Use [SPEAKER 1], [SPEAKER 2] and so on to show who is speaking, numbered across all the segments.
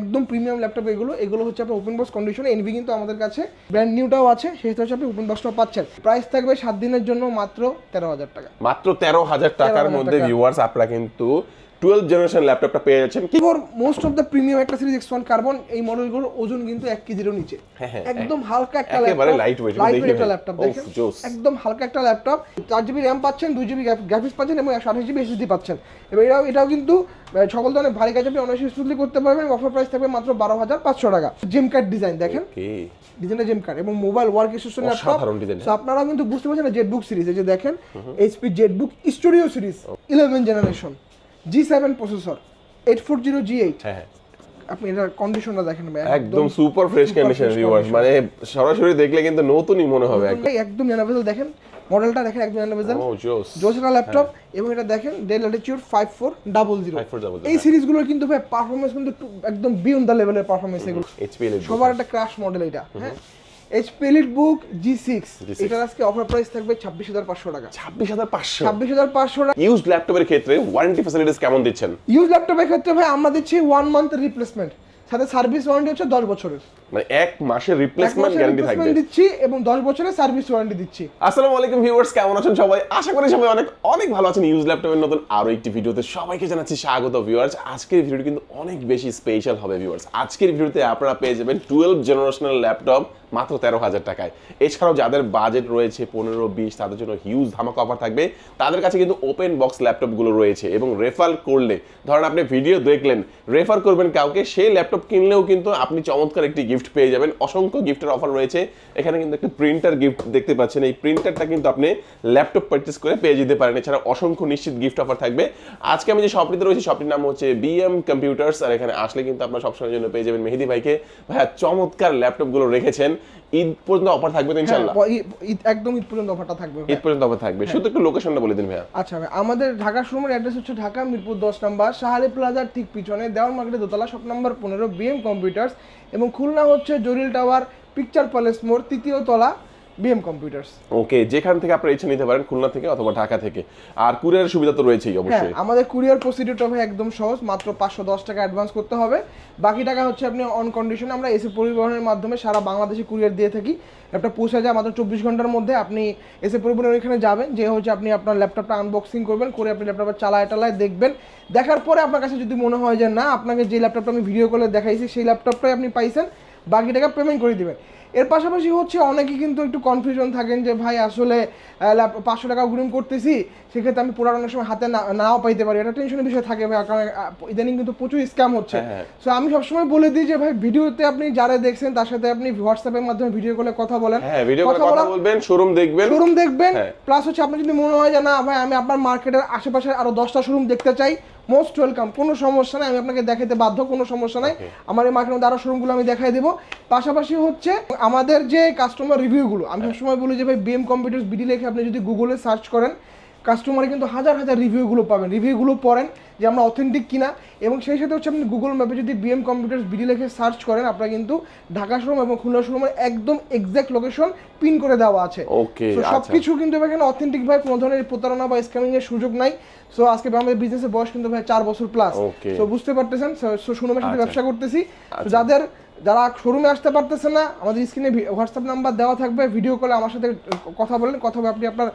[SPEAKER 1] একদম premium laptop এগুলো এগুলো হচ্ছে আপনার ওপেন বক্স কন্ডিশন এনভি কিন্তু আমাদের কাছে ব্র্যান্ড নিউটাও আছে সেহেতু হচ্ছে আপনি ওপেন বক্সটাও পাচ্ছেন প্রাইস থাকবে সাত দিনের জন্য মাত্র তেরো হাজার টাকা
[SPEAKER 2] মাত্র তেরো হাজার টাকার মধ্যে। ভিউয়ার্স আপনারা কিন্তু টুয়েলভ জেনারেশন ল্যাপটপটা পেয়ে যাচ্ছেন। কি
[SPEAKER 1] মোস্ট অফ দ্য প্রিমিয়াম একটা সিরিজ এক্স ওয়ান কার্বন এই মডেলগুলোর ওজন কিন্তু এক কেজিরও নিচে। একদম হালকা একটা
[SPEAKER 2] একেবারে
[SPEAKER 1] ল্যাপটপ
[SPEAKER 2] lightweight,
[SPEAKER 1] লাইট একটা। ল্যাপটপ দেখেন। একদম হালকা একটা ল্যাপটপ চার জিবি র্যাম পাচ্ছেন দুই জিবি গ্রাফিক্স পাচ্ছেন এবং একশো আঠাশ জিবি এসএসডি পাচ্ছেন। এবং এটাও এটাও কিন্তু সকল ধরনের ভারী কাজ আপনি অনায়াসে স্মুথলি করতে পারবেন অফার প্রাইস থাকবে মাত্র বারো হাজার পাঁচশো টাকা। জিম কার্ড ডিজাইন দেখেন।
[SPEAKER 2] ওকে
[SPEAKER 1] ডিজাইনটা জেম কার্ড এবং মোবাইল ওয়ার্ক স্টেশন ল্যাপটপ আপনারা কিন্তু বুঝতে পারছেন না জেটবুক সিরিজ এই যে দেখেন HP ZBook studio series eleven generation G seven processor eight four zero G eight
[SPEAKER 2] হ্যাঁ হ্যাঁ।
[SPEAKER 1] আপনি এটার কন্ডিশনটা দেখেন ভাই
[SPEAKER 2] একদম সুপার ফ্রেশ কন্ডিশন ভিউয়ার্স মানে সরাসরি দেখলে কিন্তু নতুনই মনে হবে একদম।
[SPEAKER 1] জানাবেল দেখেন মডেলটা দেখেন একদম জানাবেল
[SPEAKER 2] ও জোস
[SPEAKER 1] ল্যাপটপ এবং এটা দেখেন ডেল জিরো
[SPEAKER 2] 5400,
[SPEAKER 1] এই সিরিজগুলোর কিন্তু ভাই পারফরমেন্স কিন্তু একদম বিয়ন্ড দ্য লেভেলের পারফরমেন্স এগুলো। সবার একটা ক্রাশ মডেল এটা হ্যাঁ। HP elite book G six এটার আজকে অফার প্রাইস থাকবে ছাব্বিশ হাজার পাঁচশো টাকা।
[SPEAKER 2] ছাব্বিশ হাজার পাঁচশো?
[SPEAKER 1] ছাব্বিশ হাজার পাঁচশো টাকা।
[SPEAKER 2] ইউজ ল্যাপটপের ক্ষেত্রে ওয়ারেন্টি ফ্যাসিলিটিস কেমন দিচ্ছেন?
[SPEAKER 1] ইউজ ল্যাপটপের ক্ষেত্রে ভাই আমরা দিচ্ছি ওয়ান মান্থ রিপ্লেসমেন্ট সাথে সার্ভিস ওয়ারেন্টি হচ্ছে দশ বছরের।
[SPEAKER 2] মানে এক মাসের রিপ্লেসমেন্ট গ্যারান্টি থাকবে।
[SPEAKER 1] দিচ্ছি এবং দশ বছরের সার্ভিস ওয়ারেন্টি দিচ্ছি।
[SPEAKER 2] আসসালামু আলাইকুম ভিউয়ার্স কেমন আছেন সবাই? আশা করি সবাই অনেক অনেক ভালো আছেন। ইউজ ল্যাপটপের নতুন আরও একটি ভিডিওতে সবাইকে জানাচ্ছি স্বাগত ভিউয়ার্স। আজকের ভিডিওটি কিন্তু অনেক বেশি স্পেশাল হবে ভিউয়ার্স। আজকের ভিডিওতে আপনারা পেয়ে যাবেন টুয়েলভ জেনারেশনাল ল্যাপটপ মাত্র তেরো হাজার টাকায়। এছাড়াও যাদের বাজেট রয়েছে পনেরো বিশ তাদের জন্য হিউজ ধামাকা অফার থাকবে। তাদের কাছে কিন্তু ওপেন বক্স ল্যাপটপগুলো রয়েছে এবং রেফার করলে ধরেন আপনি ভিডিও দেখলেন রেফার করবেন কাউকে সেই ল্যাপটপ কিনলেও কিন্তু আপনি চমৎকার একটি গিফট পেয়ে যাবেন। অসংখ্য গিফটের অফার রয়েছে। এখানে কিন্তু একটা প্রিন্টার গিফট দেখতে পাচ্ছেন। এই প্রিন্টারটা কিন্তু আপনি ল্যাপটপ পারচেস করে পেয়ে যেতে পারেন। এছাড়া অসংখ্য নিশ্চিত গিফট অফার থাকবে। আজকে আমি যে শপটিতে রয়েছি শপটির নাম হচ্ছে বিএম কম্পিউটার্স আর এখানে আসলে কিন্তু আপনার সবসময়ের জন্য পেয়ে যাবেন মেহেদি ভাইকে। ভাইয়া চমৎকার ল্যাপটপগুলো রেখেছেন। ঈদ পর্যন্ত অফার থাকবে তো
[SPEAKER 1] হ্যাঁ, ঈদ- ঈদ- একদম ঈদ পর্যন্ত অফারটা থাকবে
[SPEAKER 2] ঈদ পর্যন্ত অফার থাকবে। শুধু একটু লোকেশনটা বলে দিন ভাইয়া।
[SPEAKER 1] আচ্ছা ভাই আমাদের ঢাকা শোরুমের অ্যাড্রেস হচ্ছে ঢাকা মিরপুর দশ নম্বর সাহারে প্লাজার ঠিক পিছনে দেওয়ান মার্কেটে দোতলা শপ নম্বর পনেরো বিএম কম্পিউটার্স এবং খুলনা হচ্ছে জরিল টাওয়ার পিকচার প্যালেস মোড় তৃতীয় তলা বিএম কম্পিউটার্স
[SPEAKER 2] ওকে যেখান থেকে আপনারা ইচ্ছা নিতে পারেন খুলনা থেকে অথবা ঢাকা থেকে। আর কুরিয়ারের সুবিধা তো রয়েছেই
[SPEAKER 1] হ্যাঁ
[SPEAKER 2] অবশ্যই।
[SPEAKER 1] আমাদের কুরিয়ার প্রসিডিউরটা ভাই একদম সহজ মাত্র পাঁচশো দশ টাকা অ্যাডভান্স করতে হবে। বাকি টাকা হচ্ছে আপনি অন কন্ডিশন আমরা এসি পরিবহনের মাধ্যমে সারা বাংলাদেশে কুরিয়ার দিয়ে থাকি। একটা পৌঁছে যায় মাত্র চব্বিশ ঘণ্টার মধ্যে। আপনি এসে পরিবহনের ওইখানে যাবেন যে হচ্ছে আপনি আপনার ল্যাপটপটা আনবক্সিং করবেন করে আপনি ল্যাপটপটা চালায় টালায় দেখবেন। দেখার পরে আপনার কাছে যদি মনে হয় যে না আপনাকে যে ল্যাপটপটা আমি ভিডিও কলে দেখাইছি সেই ল্যাপটপটাই আপনি পাইছেন। বাকি টাকা পেমেন্ট করে দিবেন। এর পাশাপাশি হচ্ছে অনেকেই কিন্তু একটু কনফিউশন থাকেন যে ভাই আসলে পাঁচশো টাকা অগ্রিম করতেছি সেক্ষেত্রে আমি পুরো অনেক সময় হাতে নাও পাইতে পারি। এটা টেনশনের বিষয় থাকে ভাই কারণ ইদানিং কিন্তু প্রচুর স্ক্যাম হচ্ছে।
[SPEAKER 2] হ্যাঁ।
[SPEAKER 1] সো আমি সবসময় বলে দিই যে ভাই ভিডিওতে আপনি যারা দেখছেন তার সাথে আপনি হোয়াটসঅ্যাপের মাধ্যমে ভিডিও কলে কথা বলেন।
[SPEAKER 2] হ্যাঁ ভিডিও কথা
[SPEAKER 1] বলা-
[SPEAKER 2] বলবেন শোরুম দেখবেন।
[SPEAKER 1] শোরুম দেখবেন।
[SPEAKER 2] হ্যাঁ।
[SPEAKER 1] প্লাস হচ্ছে আপনার যদি মনে হয় যে না ভাই আমি আপনার মার্কেটের আশেপাশে আরও দশটা শোরুম দেখতে চাই মোস্ট ওয়েলকাম। কোনো সমস্যা নাই আমি আপনাকে দেখাতে বাধ্য কোনো সমস্যা নাই। আমার এই মার্কেটের মধ্যে আরও শোরুমগুলো আমি দেখাই দেবো। পাশাপাশি হচ্ছে আমাদের যে কাস্টমার রিভিউগুলো আমি সবসময় বলি যে ভাই বিএম কম্পিউটার্স বিডি লেখে আপনি যদি গুগলে সার্চ করেন কাস্টমারে কিন্তু হাজার হাজার রিভিউগুলো পাবেন। রিভিউগুলো পড়েন যে আমরা অথেন্টিক কিনা এবং সেই সাথে হচ্ছে আপনি গুগল ম্যাপে যদি বিএম কম্পিউটার্স বিডি লেখে সার্চ করেন আপনারা কিন্তু ঢাকা শোরুম এবং খুলনা শোরুমের একদম এক্সাক্ট লোকেশন পিন করে দেওয়া আছে।
[SPEAKER 2] ওকে আচ্ছা।
[SPEAKER 1] সবকিছু কিন্তু এখানে অথেন্টিক ভাই কোনো ধরনের প্রতারণা বা স্ক্যামিং এর সুযোগ নাই। সো আজকে আমাদের বিজনেসের বয়স কিন্তু ভাই চার বছর প্লাস. তো বুঝতে পারতেছেন? সো শোরুমের সাথে
[SPEAKER 2] আচ্ছা।
[SPEAKER 1] ব্যবসা করতেছি। যাদের যারা শোরুমে আসতে পারতেছে না আমাদের স্ক্রিনে হোয়াটসঅ্যাপ নাম্বার দেওয়া থাকবে ভিডিও কলে আমার সাথে কথা বলেন কথা বলে আপনি আপনার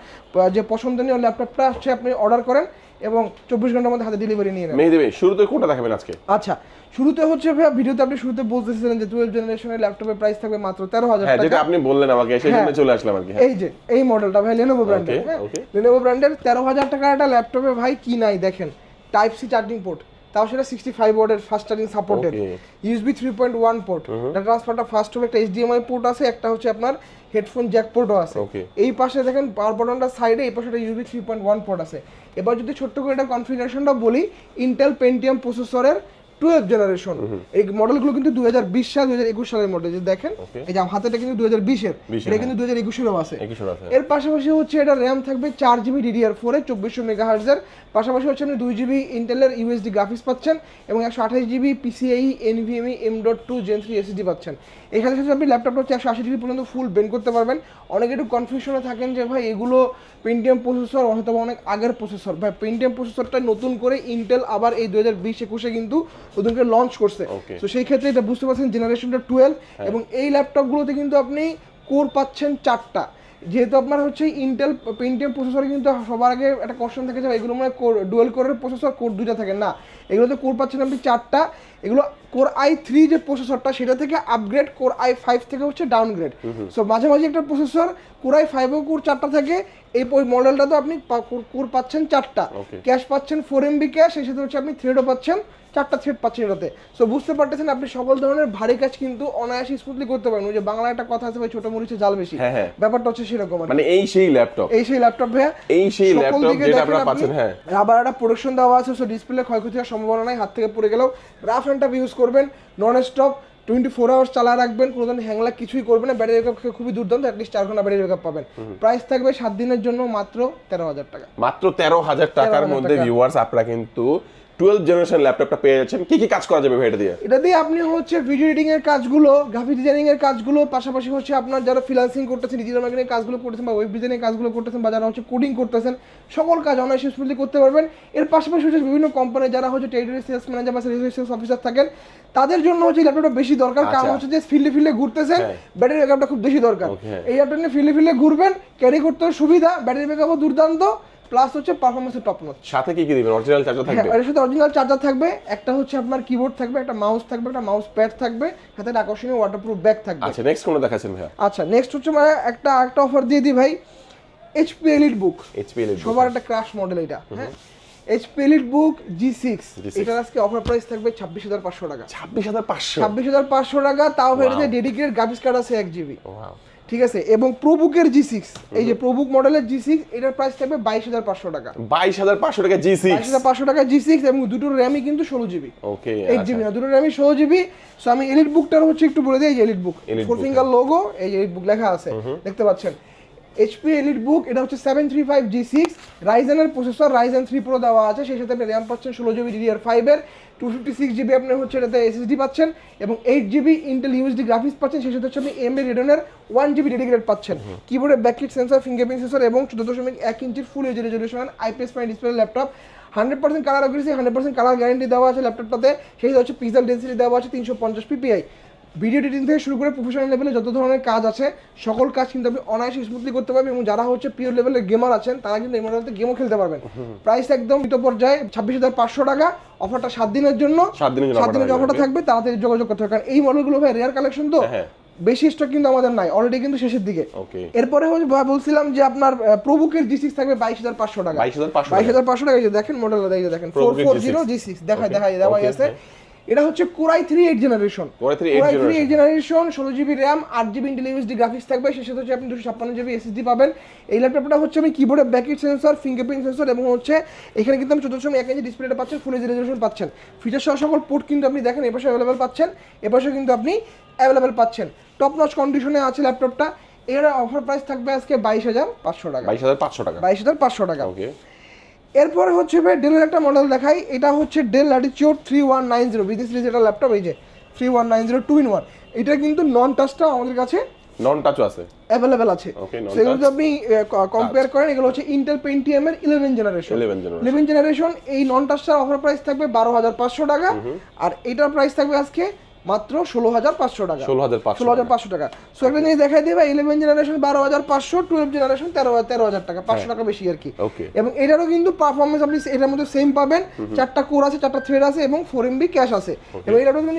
[SPEAKER 1] যে পছন্দনীয় ল্যাপটপটা হচ্ছে আপনি অর্ডার করেন। এবং চব্বিশ ঘণ্টার মধ্যে হাতে ডেলিভারি নিয়ে নেন
[SPEAKER 2] মেহেদি ভাই শুরুতে কোনটা দেখাবেন আজকে
[SPEAKER 1] আচ্ছা শুরুতে হচ্ছে ভাই ভিডিওতে আপনি শুরুতে বলতেছিলেন যে টুয়েলভ জেনারেশনের ল্যাপটপের প্রাইস থাকবে মাত্র তেরো হাজার
[SPEAKER 2] হ্যাঁ যেটা আপনি বললেন আমাকে সেই জন্য
[SPEAKER 1] হ্যাঁ।
[SPEAKER 2] চলে আসলাম আর কি হ্যাঁ।
[SPEAKER 1] এই যে এই মডেলটা ভাই লেনোভো ব্র্যান্ডের. লেনোভো ব্র্যান্ডের তেরো হাজার টাকার একটা ল্যাপটপে ভাই কি নাই দেখেন টাইপ সি চার্জিং পোর্ট তাও সেটা সিক্সটি ফাইভ ওয়ার্ডের fast charging supported. USB three point one port data ট্রান্সফারটা fast হবে একটা এইচডিএমআই পোর্ট আছে একটা হচ্ছে আপনার হেডফোন জ্যাক পোর্টও আছে।
[SPEAKER 2] ওকে
[SPEAKER 1] এই পাশে দেখেন পাওয়ার বাটনটা সাইডে এই পাশে একটা USB three point one port আছে। এবার যদি ছোট্ট করে এটা কনফিগারেশনটা বলি ইন্টেল পেন্টিয়াম প্রসেসরের টুয়েলভ জেনারেশন এই মডেলগুলো কিন্তু দুই হাজার বিশ সাল দুই হাজার একুশ সালের মডেল যে দেখেন এই যে হাতেটা কিন্তু দুই হাজার বিশের এটা কিন্তু দুই হাজার একুশেরও আছে।
[SPEAKER 2] আছে
[SPEAKER 1] এর পাশাপাশি হচ্ছে এটা র্যাম থাকবে চার জিবি ডিডিআর ফোরে চব্বিশশো মেগাহার্জের পাশাপাশি হচ্ছে আপনি দুই জিবি ইন্টেলের ইউএসডি গ্রাফিক্স পাচ্ছেন এবং একশো আঠাশ GB PCIe NVMe M dot two gen three SSD পাচ্ছেন। এখানে সাথে আপনি ল্যাপটপটা হচ্ছে একশো আশি ডিগ্রি পর্যন্ত ফুল বেন্ড করতে পারবেন। অনেকে একটু কনফিউশনে থাকেন যে ভাই এগুলো পেন্টিএম প্রসেসর হয়তো বা অনেক আগের প্রসেসর ভাই পেন্টিএম প্রসেসরটা নতুন করে ইন্টেল আবার এই দু হাজার বিশ একুশে কিন্তু ওদেরকে লঞ্চ করছে। তো সেই ক্ষেত্রে এটা বুঝতে পারছেন জেনারেশনটা টুয়েলভ এবং এই ল্যাপটপগুলোতে কিন্তু আপনি কোর পাচ্ছেন চারটা। যেহেতু আপনার হচ্ছে ইন্টেল পেন্টিএম প্রসেসর কিন্তু সবার আগে একটা কোশ্চেন থাকে যে এগুলো মানে কোর ডুয়েল কোরের প্রসেসর কোর দুটা থাকে। না এগুলোতে কোর পাচ্ছেন আপনি চারটা। এগুলো কোর আই থ্রি যে প্রসেসরটা সেটা থেকে আপগ্রেড কোর আই ফাইভ থেকে হচ্ছে ডাউনগ্রেড সো মাঝে মাঝে একটা প্রসেসর কোর আই ফাইভও কোর চারটা থাকে। এই মডেলটা তো আপনি কোর পাচ্ছেন চারটা। ক্যাশ পাচ্ছেন ফোর এমবি ক্যাশ সেই সাথে হচ্ছে আপনি থ্রেডও পাচ্ছেন। চারটা থ্রেড পাচ্ছেন এটাতে। সো বুঝতে পারতেছেন আপনি সকল ধরনের ভারী কাজ কিন্তু অনায়াসে স্মুথলি করতে পারেন ওই যে বাংলা একটা কথা আছে ভাই ছোট মরিচে জাল বেশি।
[SPEAKER 2] হ্যাঁ, হ্যাঁ।
[SPEAKER 1] ব্যাপারটা হচ্ছে সেরকম
[SPEAKER 2] মানে এই সেই ল্যাপটপ
[SPEAKER 1] এই সেই ল্যাপটপ ভাইয়া।
[SPEAKER 2] এই সেই ল্যাপটপ যেটা আপনারা পাচ্ছেন হ্যাঁ।
[SPEAKER 1] আবার একটা প্রোডাকশন দেওয়া আছে সো ডিসপ্লে ক্ষয়ক্ষতি হওয়ার সম্ভাবনা নাই হাত থেকে পড়ে গেলেও রাফ অ্যান্ড টাফ ইউজ করবেন non stop twenty four hours চালা রাখবেন কোনো ধরনের হ্যাংলা কিছুই করবেন না ব্যাটারি ব্যাকআপ খুবই দুর্দান্ত অ্যাটলিস্ট চার ঘণ্টা ব্যাটারি ব্যাকআপ পাবেন। প্রাইস থাকবে সাত দিনের জন্য মাত্র তেরো হাজার টাকা।
[SPEAKER 2] মাত্র তেরো হাজার টাকার মধ্যে ভিউয়ার্স আপনারা কিন্তু টুয়েলভ জেনারেশন ল্যাপটপটা পেয়ে যাচ্ছেন কি কি কাজ করা যাবে ভাই এটা দিয়ে?
[SPEAKER 1] এটা দিয়ে আপনি হচ্ছে ভিডিও এডিটিং এর কাজগুলো গ্রাফিক ডিজাইনিং এর কাজগুলো পাশাপাশি হচ্ছে আপনার যারা ফ্রিল্যান্সিং করতেছেন ডিজিটাল মার্কেটিং কাজগুলো করতেছেন বা ওয়েব ডিজাইনিং কাজগুলো করতেছেন বা যারা হচ্ছে কোডিং করতেছেন সকল কাজ অনায়াসে স্মুথলি করতে পারবেন। এর পাশাপাশি হচ্ছে বিভিন্ন কোম্পানি যারা হচ্ছে টেরিটরি সেলস ম্যানেজার বা সেলস অফিসার থাকেন তাদের জন্য হচ্ছে ল্যাপটপটা বেশি দরকার। কারণ
[SPEAKER 2] আচ্ছা।
[SPEAKER 1] হচ্ছে যে ফিল্ডে ফিল্ডে ঘুরতেছেন। ব্যাটারি ব্যাকআপটা খুব বেশি দরকার। এই ল্যাপটপ নিয়ে ফিল্ডে ফিল্ডে ঘুরবেন ক্যারি করতে সুবিধা ব্যাটারি ব্যাকআপও দুর্দান্ত। প্লাস হচ্ছে পারফরমেন্সের টপ নচ
[SPEAKER 2] সাথে কি কি দিবেন? অরিজিনাল চার্জার থাকবে?
[SPEAKER 1] হ্যাঁ এর সাথে অরিজিনাল চার্জার থাকবে একটা হচ্ছে আপনার কিবোর্ড থাকবে একটা মাউস থাকবে একটা মাউস প্যাড থাকবে সাথে একটা আকর্ষণীয় ওয়াটারপ্রুফ ব্যাগ থাকবে।
[SPEAKER 2] আচ্ছা নেক্সট কোনটা দেখাচ্ছেন ভাইয়া?
[SPEAKER 1] আচ্ছা নেক্সট হচ্ছে মানে একটা একটা অফার দিয়ে দিই ভাই। এইচপি এলিট বুক
[SPEAKER 2] এইচপি এর
[SPEAKER 1] সবার একটা ক্রাশ মডেল এটা হ্যাঁ? HP elite book G six
[SPEAKER 2] G6
[SPEAKER 1] এটার আজকে অফার প্রাইস থাকবে ছাব্বিশ হাজার পাঁচশো টাকা।
[SPEAKER 2] ছাব্বিশ হাজার পাঁচশো?
[SPEAKER 1] ছাব্বিশ হাজার পাঁচশো টাকা তাও হয়ে. যাচ্ছে ডেডিকেটেড গ্রাফিক্স কার্ড আছে এক জিবি ঠিক আছে? এবং প্রোবুকের জি সিক্স এই যে প্রোবুক মডেলের জি সিক্স এটার প্রাইস থাকবে বাইশ হাজার পাঁচশো টাকা।
[SPEAKER 2] বাইশ হাজার পাঁচশো টাকা জি
[SPEAKER 1] বাইশ
[SPEAKER 2] সিক্স
[SPEAKER 1] হাজার পাঁচশো টাকা জি সিক্স এবং দুটোর র্যামই কিন্তু ষোলো জিবি
[SPEAKER 2] ওকে
[SPEAKER 1] এইট জিবি না দুটো র্যামই ষোলো জিবি সো আমি এলিট বুকটার হচ্ছে একটু বলে দিই এই যে elite book four finger logo এই যে এলিট বুক লেখা আছে দেখতে পাচ্ছেন? এইচপি এলিট বুক এটা হচ্ছে seven three five G six রাইজেনের processor Ryzen three pro দেওয়া আছে সেই সাথে আপনি র্যাম পাচ্ছেন ষোলো জিবি ডিডিআর ফাইভের টু ফিফটি সিক্স জিবি আপনি হচ্ছে এটাতে এসএসডি পাচ্ছেন এবং eight GB Intel UHD graphics পাচ্ছেন সেই সাথে হচ্ছে আপনি এমবি রেডনের ওয়ান জিবি ডেডিকেটেড পাচ্ছেন। কিবোর্ডে ব্যাকলিট সেন্সার ফিঙ্গারপ্রিন্ট সেন্সর এবং চোদ্দ দশমিক এক ইঞ্চির full H resolution IPS point display laptop hundred percent colour accuracy hundred percent colour guarantee দেওয়া আছে ল্যাপটপটাতে সেই হচ্ছে পিক্সেল ডেন্সিটি দেওয়া আছে তিনশো পঞ্চাশ পিপিআই ভিডিও এডিটিং থেকে শুরু করে প্রফেশনাল লেভেলে যত ধরনের কাজ আছে সকল কাজ কিন্তু আপনি অনায়াসে স্মুথলি করতে পারবেন এবং যারা হচ্ছে পিওর লেভেলের গেমার আছেন তারা কিন্তু এই মডেলতে গেমও খেলতে পারবেন। প্রাইস একদম মৃত পর্যায়ে ছাব্বিশ হাজার পাঁচশো টাকা। অফারটা সাত দিনের জন্য।
[SPEAKER 2] সাত দিনের
[SPEAKER 1] অফারটা
[SPEAKER 2] থাকবে।
[SPEAKER 1] তাড়াতাড়ি যোগাযোগ করতে হবে। কারণ এই মডেলগুলো ভাই রেয়ার কালেকশন তো।
[SPEAKER 2] হ্যাঁ।
[SPEAKER 1] বেশি স্টক কিন্তু আমাদের নাই অলরেডি কিন্তু শেষের দিকে। এরপরে বলছিলাম যে আপনার প্রবুকের জি সিক্স থাকবে বাইশ হাজার পাঁচশো টাকা। বাইশ হাজার পাঁচশো টাকা। দেখেন মডেল দেখেন four four zero G six দেখায় দেখায় দেওয়া আছে. এটা হচ্ছে core i three eight generation.
[SPEAKER 2] Core i3 eight
[SPEAKER 1] core i three eight generation. ষোলো জিবি র্যাম আট জিবি ইন্টেল ইউএসডি গ্রাফিক্স থাকবে। সে সাথে হচ্ছে আপনি দুশো ছাপ্পান্ন জিবি এসএসডি পাবেন। এই ল্যাপটপটা হচ্ছে আমি কিবোর্ডে ব্যাকেট সেন্সর ফিঙ্গারপ্রিন্ট সেন্সর এবং হচ্ছে এখানে কিন্তু আমি চোদ্দ সময় এক ইঞ্চি ডিসপ্লেটা পাচ্ছেন ফুল এইচ রেজলিউশন পাচ্ছেন। ফিচার সহ সকল পোর্ট কিন্তু আপনি দেখেন এপাশে অ্যাভেলেবেল পাচ্ছেন এপাশে কিন্তু আপনি অ্যাভেলেবেল পাচ্ছেন। টপ নচ কন্ডিশনে আছে ল্যাপটপটা এর অফার প্রাইস থাকবে আজকে বাইশ হাজার পাঁচশো টাকা।
[SPEAKER 2] বাইশ হাজার পাঁচশো টাকা।
[SPEAKER 1] বাইশ হাজার পাঁচশো টাকা।
[SPEAKER 2] ওকে
[SPEAKER 1] এরপরে হচ্ছে ভাই ডেলের একটা মডেল দেখাই। এটা হচ্ছে Dell Latitude three one nine zero বিদেশ সিরিজ এটা ল্যাপটপ এই যে three one nine zero two in one এটা কিন্তু নন টাচটা আমাদের কাছে
[SPEAKER 2] নন টাচও আছে।
[SPEAKER 1] অ্যাভেলেবেল আছে। সেগুলো যদি আপনি কম্পেয়ার করেন এগুলো হচ্ছে ইন্টেল পেন্টিএম এর eleven generation
[SPEAKER 2] 11 generation।
[SPEAKER 1] Eleven generation এই নন টাচটার অফার প্রাইস থাকবে বারো হাজার পাঁচশো টাকা। আর এটার প্রাইস থাকবে আজকে মাত্র ষোলো হাজার পাঁচশো টাকা।
[SPEAKER 2] 16,500
[SPEAKER 1] ষোলো হাজার পাঁচশো টাকা। সো একটা জিনিস দেখাই দেবে ইলেভেন জেনারেশন বারো হাজার পাঁচশো টুয়েলভ জেনারেশন তেরো তেরো হাজার টাকা পাঁচশো টাকা বেশি আর কি। এবং এটারও কিন্তু পারফরমেন্স আপনি এটার মধ্যে সেম পাবেন। চারটা কোর আছে চারটা থ্রেড আছে এবং ফোর এমবি ক্যাশ আছে। এবং এটাও কিন্তু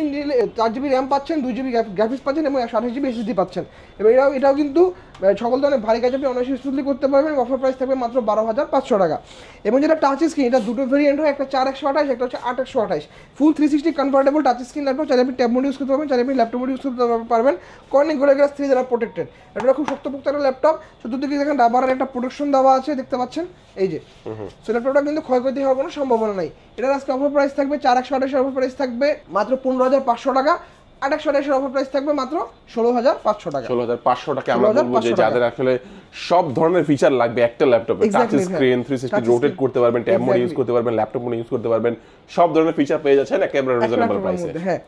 [SPEAKER 1] চার জিবি র্যাম পাচ্ছেন দুই জিবি গ্রাফিক্স পাচ্ছেন এবং একশো আঠাশ জিবি এসএসডি পাচ্ছেন। এবং এটাও এটাও কিন্তু সকল ধরনের ভারী কাজ আপনি অনায়াসে স্মুথলি করতে পারবেন। অফার প্রাইস থাকবে মাত্র বারো হাজার পাঁচশো টাকা। এবং যেটা টাচ স্ক্রিন এটা দুটো ভেরিয়েন্ট হয় একটা চার একশো আঠাশ একটা হচ্ছে আট একশো আঠাশ। Full three sixty convertible touch screen laptop চাইলে আপনি ট্যাব মোড ইউজ করতে পারবেন চাইলে আপনি ল্যাপটপ মোড ইউজ করতে পারবেন। কর্নিং গোলে গ্লাস থ্রি যারা প্রোটেক্টেড এটা খুব শক্তপোক্ত একটা ল্যাপটপ চতুর্দিকে দেখেন রাবারের একটা প্রোটেকশন দেওয়া আছে দেখতে পাচ্ছেন? এই যে। সো ল্যাপটপটা কিন্তু ক্ষয়ক্ষতি হওয়ার কোনো সম্ভাবনা নাই। এটার আজকে অফার প্রাইস থাকবে চার একশো আঠাশের অফার প্রাইস থাকবে মাত্র পনেরো হাজার পাঁচশো টাকা। আঠাশের অফার প্রাইস থাকবে মাত্র ষোলো হাজার পাঁচশো টাকা।
[SPEAKER 2] ষোলো হাজার পাঁচশো টাকা আমরা বলব যে যাদের আসলে সব ধরনের ফিচার লাগবে একটা ল্যাপটপে touch. Screen three sixty rotate করতে পারবেন ট্যাব মোড ইউজ করতে পারবেন ল্যাপটপ মোড ইউজ করতে পারবেন সব ধরনের ফিচার পেয়ে যাচ্ছেন
[SPEAKER 1] একটা
[SPEAKER 2] রিজনেবল প্রাইসে
[SPEAKER 1] হ্যাঁ।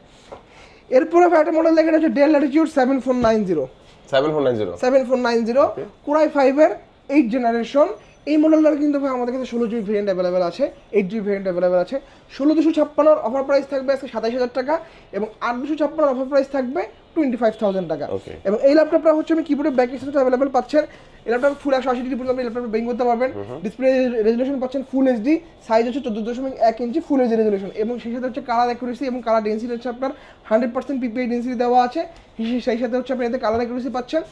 [SPEAKER 1] এরপরে একটা মডেল দেখেন হচ্ছে Dell Latitude seven four nine zero
[SPEAKER 2] seven four nine zero
[SPEAKER 1] seven four nine zero core i ফাইভের এইট জেনারেশন এই মডেলটার কিন্তু ভাই আমাদের কাছে ষোলো জিবি ভেরিয়েন্ট অ্যাভেলেবেল আছে এইট জিবি ভেরিয়েন্ট অ্যাভেলেবেল আছে। ষোলো দুশো ছাপ্পান্নর অফার প্রাইস থাকবে আজকে সাতাইশ হাজার টাকা এবং আট দুশো ছাপ্পান্নর অফার প্রাইস থাকবে টোয়েন্টি ফাইভ থাউজেন্ড টাকা এবং এই ল্যাপটপটা হচ্ছে আমি কিবোর্ডের ব্যাক সাথে অ্যাভেলেবেল পাচ্ছেন। এই ল্যাপটপ ফুল একশো আশি ডিগ্রি পর্যন্ত আপনি ল্যাপটপ বেং করতে পারবেন। ডিসপ্লে রেজলিউশন পাচ্ছেন ফুল এইচডি সাইজ হচ্ছে চোদ্দ দশমিক এক ইঞ্চি ফুল এইচডি রেজলিউশন এবং সেই সাথে হচ্ছে কালার অ্যাকুরেসি এবং কালার ডেন্সিটি হচ্ছে আপনার হান্ড্রেড পার্সেন্ট পিপিআই ডেন্সিটি দেওয়া আছে। সেই- সেই সাথে হচ্ছে আপনি এতে কালার অ্যাকুরেসি পাচ্ছেন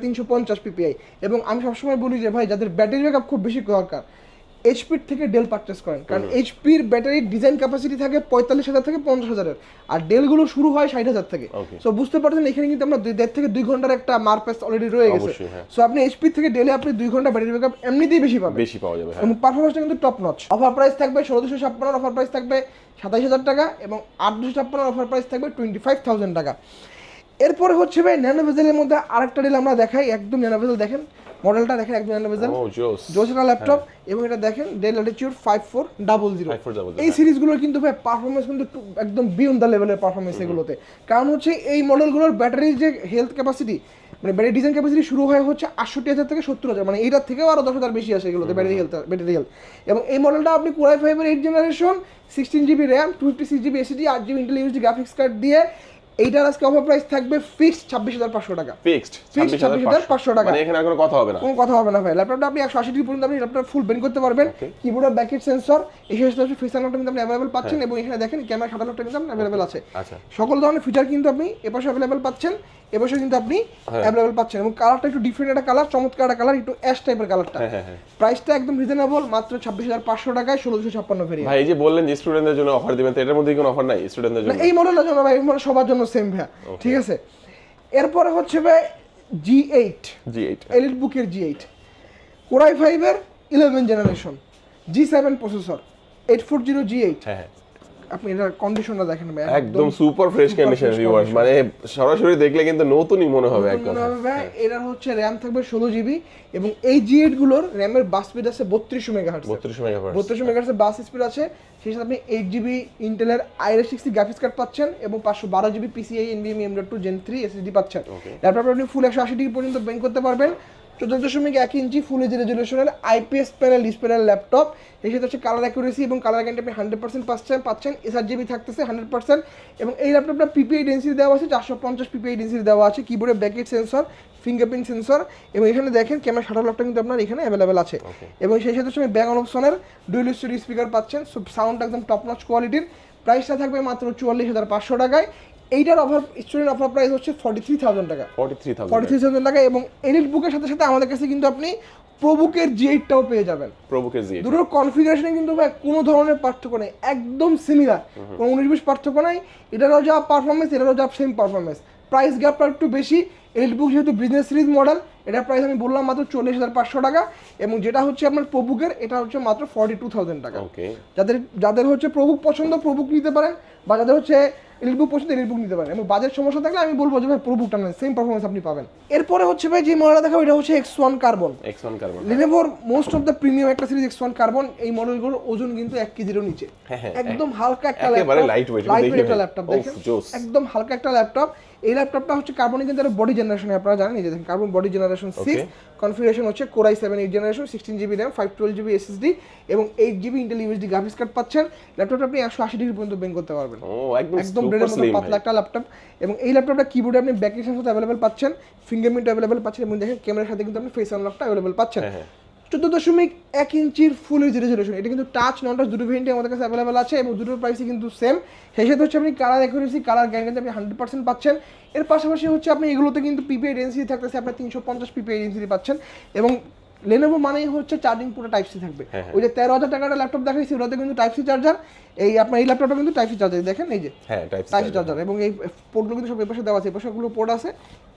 [SPEAKER 1] তিনশো পঞ্চাশ পিপিআই এবং আমি সবসময় বলি যে ভাই যাদের ব্যাটারি ব্যাকআপ খুব বেশি দরকার এইচপির থেকে ডেল পারচেস করেন। কারণ এইচপির ব্যাটারির ডিজাইন ক্যাপাসিটি থাকে পঁয়তাল্লিশ হাজার থেকে পঞ্চাশ হাজারের। আর ডেলগুলো শুরু হয় ষাট হাজার থেকে। সো বুঝতে পারছেন এখানে কিন্তু আমরা দেড় থেকে দুই ঘণ্টার একটা মারপ্যাস অলরেডি রয়ে গেছে।
[SPEAKER 2] হ্যাঁ।
[SPEAKER 1] সো আপনি এইচপি থেকে ডেলে আপনি দুই ঘণ্টা ব্যাটারি ব্যাকআপ এমনিতেই বেশি পাবেন।
[SPEAKER 2] বেশি পাওয়া যাবে হ্যাঁ।
[SPEAKER 1] এবং পারফরমেন্সটা কিন্তু টপ নচ অফার প্রাইস থাকবে ষোলো দুশো ছাপ্পান্ন অফার প্রাইস থাকবে সাতাইশ হাজার টাকা এবং আট দুশো ছাপ্পান্ন অফার প্রাইস থাকবে টোয়েন্টি ফাইভ থাউজেন্ড টাকা। এরপরে হচ্ছে ভাই ন্যানো ভেজেলের মধ্যে আরেকটা ডিল আমরা দেখাই একদম ন্যানো ভেজেল দেখেন। মডেলটা দেখেন একদম ন্যানো ভেজেল
[SPEAKER 2] ও জোস
[SPEAKER 1] জোসেরা ল্যাপটপ এবং এটা দেখেন Dell Latitude five four double zero
[SPEAKER 2] 5400,
[SPEAKER 1] এই সিরিজগুলোর কিন্তু ভাই পারফরমেন্স কিন্তু একদম বিয়ন দ্য লেভেলের পারফরমেন্স এগুলোতে। কারণ হচ্ছে এই মডেলগুলোর ব্যাটারির যে হেলথ ক্যাপাসিটি মানে ব্যাটারি ডিজাইন ক্যাপাসিটি শুরু হয় হচ্ছে আটষট্টি হাজার থেকে সত্তর হাজার মানে এইটার থেকেও আরও দশ হাজার বেশি আসে এগুলোতে ব্যাটারি হেলথ ব্যাটারি হেলথ এবং এই মডেলটা আপনি কোরাই ফাইভের eight generation sixteen GB RAM two fifty six GB SSD আট GB Intel UHD graphics card দিয়ে এইটার আজকে অফার প্রাইস থাকবে ফিক্সড ছাব্বিশ হাজার পাঁচশো টাকা।
[SPEAKER 2] ফিক্সড
[SPEAKER 1] Fixed 26,500 টাকা।
[SPEAKER 2] মানে এখানে আর কোনো কথা হবে না।
[SPEAKER 1] কোনো কথা হবে না ভাই। ল্যাপটপটা আপনি একশো আশি ডিগ্রি পর্যন্ত আপনি ল্যাপটপ ফুল বেন করতে পারবেন।
[SPEAKER 2] কিবোর্ড
[SPEAKER 1] কিবোর্ডের ব্যাকেট সেন্সর এই সমস্ত ফেস আনলকটা কিন্তু আপনি অ্যাভেলেবল পাচ্ছেন এবং এখানে দেখেন ক্যামেরা খাটা টাকা কিন্তু আপনি অ্যাভেলেবল আছে।
[SPEAKER 2] আচ্ছা।
[SPEAKER 1] সকল ধরনের ফিচার কিন্তু আপনি এপাশে অ্যাভেলেবল পাচ্ছেন। এপাশে কিন্তু আপনি। অ্যাভেলেবল পাচ্ছেন এবং কালারটা একটু ডিফারেন্ট একটা কালার চমৎকার একটা কালার একটু অ্যাশ টাইপের কালারটা প্রাইসটা একদম রিজনেবল মাত্র ছাব্বিশ হাজার পাঁচশো টাকায় ষোলো দুশো ছাপ্পান্ন ভেরিয়েন্ট
[SPEAKER 2] ভাই এই যে বললেন যে স্টুডেন্টদের জন্য অফার দিবেন তো এটার মধ্যে কোনো অফার নাই স্টুডেন্টদের জন্য?
[SPEAKER 1] এই মডেলের জন্য ভাই model সবার জন্য সেম ভাইয়া ঠিক আছে? এরপরে হচ্ছে ভাই G eight
[SPEAKER 2] G eight
[SPEAKER 1] elite বুকের জি এইট কোরাই ফাইভের eleven generation G seven processor eight four zero G eight
[SPEAKER 2] হ্যাঁ হ্যাঁ।
[SPEAKER 1] আপনি এটার কন্ডিশনটা দেখেন ভাই
[SPEAKER 2] একদম সুপার ফ্রেশ কন্ডিশন ভিউয়ার্স মানে সরাসরি দেখলে কিন্তু নতুনই মনে হবে
[SPEAKER 1] মনে হবে ভাই এটার হচ্ছে র্যাম থাকবে ষোলো জিবি এবং এই জি এইটগুলোর র্যামের বাস স্পিড আছে বত্রিশশো মেগা হার্টস
[SPEAKER 2] বত্রিশ মেগাহার্টজ
[SPEAKER 1] বত্রিশশো মেগা বাস স্পিড আছে সেই সাথে আপনি এইট জিবি ইন্টেলের আইএস সিক্সটি গ্রাফিক্স কার্ড পাচ্ছেন এবং পাঁচশো বারো GB PCI এনবিএম M dot two gen three SSD পাচ্ছেন।
[SPEAKER 2] Okay.
[SPEAKER 1] ল্যাপটপটা আপনি ফুল একশো আশি ডিগ্রি পর্যন্ত বেন করতে পারবেন। চোদ্দ দশমিক এক ইঞ্চি ফুল এইচ রেজলিউশনের আইপিএস প্যানেল ডিসপ্লের ল্যাপটপ এই সাথে হচ্ছে কালার অ্যাকুরেসি এবং কালার গ্যারান্টি আপনি হান্ড্রেড পার্সেন্ট পাচ্ছেন পাচ্ছেন এসআর জিবি থাকতেছে হান্ড্রেড পার্সেন্ট এবং এই ল্যাপটপটা পিপিআই ডেন্সিটি দেওয়া আছে চারশো পঞ্চাশ পিপিআই ডেন্সিটি দেওয়া আছে কিবোর্ডে ব্যাকেট সেন্সর ফিঙ্গারপ্রিন্ট সেন্সর এবং এখানে দেখেন ক্যামেরা শাটার লকটা কিন্তু আপনার এখানে অ্যাভেলেবেল আছে। এবং সেই সাথে সঙ্গে ব্যাং অপশনের ডুয়েল স্টুডিও স্পিকার পাচ্ছেন। সো সাউন্ড একদম টপ নচ কোয়ালিটির প্রাইসটা থাকবে মাত্র চুয়াল্লিশ হাজার পাঁচশো টাকায়। এইটার অফার স্টুডেন্ট অফার প্রাইস হচ্ছে ফর্টি থ্রি থাউজেন্ড টাকা।
[SPEAKER 2] Forty three
[SPEAKER 1] forty
[SPEAKER 2] thousand
[SPEAKER 1] three thousand টাকা এবং এলিট বুকের সাথে সাথে আমাদের কাছে কিন্তু আপনি প্রবুকের জি এইটটাও পেয়ে যাবেন।
[SPEAKER 2] প্রভুকে জি
[SPEAKER 1] দুটোর কনফিগারেশনে কিন্তু ভাই কোনো ধরনের পার্থক্য নেই একদম সিমিলার কোনো উনিশ বিশ পার্থক্য নাই এটারও যা পারফরমেন্স এটারও যা সেম পারফরমেন্স প্রাইস গ্যাপটা একটু বেশি এলিট বুক যেহেতু বিজনেস সিরিজ মডেল এটার প্রাইস আমি বললাম মাত্র চল্লিশ হাজার পাঁচশো টাকা এবং যেটা হচ্ছে আপনার প্রবুকের এটা হচ্ছে মাত্র ফর্টি টু থাউজেন্ড টাকা যাদের যাদের হচ্ছে প্রবুক পছন্দ প্রবুক নিতে পারেন বা যাদের হচ্ছে এলিট বুক পছন্দ এলিট বুক নিতে পারেন। এবং বাজেট সমস্যা থাকলে আমি বলব যে ভাই প্রবুকটা নেন সেম পারফরমেন্স আপনি পাবেন। এরপরে হচ্ছে ভাই যে মডেলটা দেখাবো এটা হচ্ছে X one carbon
[SPEAKER 2] X one carbon
[SPEAKER 1] লেনোভোর most of the premium একটা সিরিজ এক্স ওয়ান কার্বন এই মডেলগুলোর ওজন কিন্তু এক কেজিরও নিচে।
[SPEAKER 2] হ্যাঁ, হ্যাঁ,
[SPEAKER 1] একদম হালকা একটা ল্যাপটপ লাইট
[SPEAKER 2] ওয়েট
[SPEAKER 1] একটা ল্যাপটপ দেখেন? একদম হালকা একটা ল্যাপটপ এই ল্যাপটপটা হচ্ছে কার্বনের কিন্তু একটা বডি জেনারেশন আপনারা জানেন যে দেখেন carbon body generation six configuration হচ্ছে core i seven eight generation sixteen GB RAM five twelve GB SSD এবং eight GB Intel UHD graphics card পাচ্ছেন। ল্যাপটপটা আপনি একশো আশি ডিগ্রি পর্যন্ত বেন করতে পারবেন।
[SPEAKER 2] ও একদম
[SPEAKER 1] ব্রেডের মতো পাতলা একটা ল্যাপটপ এবং এই ল্যাপটপটা কিবোর্ডে আপনি ব্যাকের সাথে অ্যাভেলেবেল পাচ্ছেন ফিঙ্গারপ্রিন্ট অ্যাভেলেবেল পাচ্ছেন এবং দেখেন ক্যামেরার সাথে কিন্তু আপনি ফেস আনলকটা অ্যাভেলেবেল পাচ্ছেন।
[SPEAKER 2] হ্যাঁ হ্যাঁ।
[SPEAKER 1] চোদ্দ দশমিক এক ইঞ্চির ফুল এইচ রেজলিউশন এটা কিন্তু টাচ নন টাচ দুটো ভেরিয়েন্টই আমাদের কাছে অ্যাভেলেবেল আছে এবং দুটোর প্রাইসই কিন্তু সেম সেই সাথে হচ্ছে আপনি কালার অ্যাকুরেসি কালার গ্যারান্টি আপনি হান্ড্রেড পার্সেন্ট পাচ্ছেন। এর পাশাপাশি হচ্ছে আপনি এগুলোতে কিন্তু পিপিআই ডেন্সিটি থাকতেছে আপনার তিনশো পঞ্চাশ পিপিআই ডেন্সিটি পাচ্ছেন এবং লেনোভো মানেই হচ্ছে চার্জিং পুরো টাইপ সি থাকবে।
[SPEAKER 2] হ্যাঁ, হ্যাঁ।
[SPEAKER 1] ওই যে তেরো হাজার টাকার ল্যাপটপ দেখাইছি ওটাতে কিন্তু টাইপ সি চার্জার এই আপনার এই ল্যাপটপটা কিন্তু টাইপ সি চার্জার দেখেন এই যে
[SPEAKER 2] হ্যাঁ টাইপ
[SPEAKER 1] সি চার্জার এবং এই পোর্টগুলো কিন্তু সব এপাশে দেওয়া আছে এপাশেগুলো পোর্ট আছে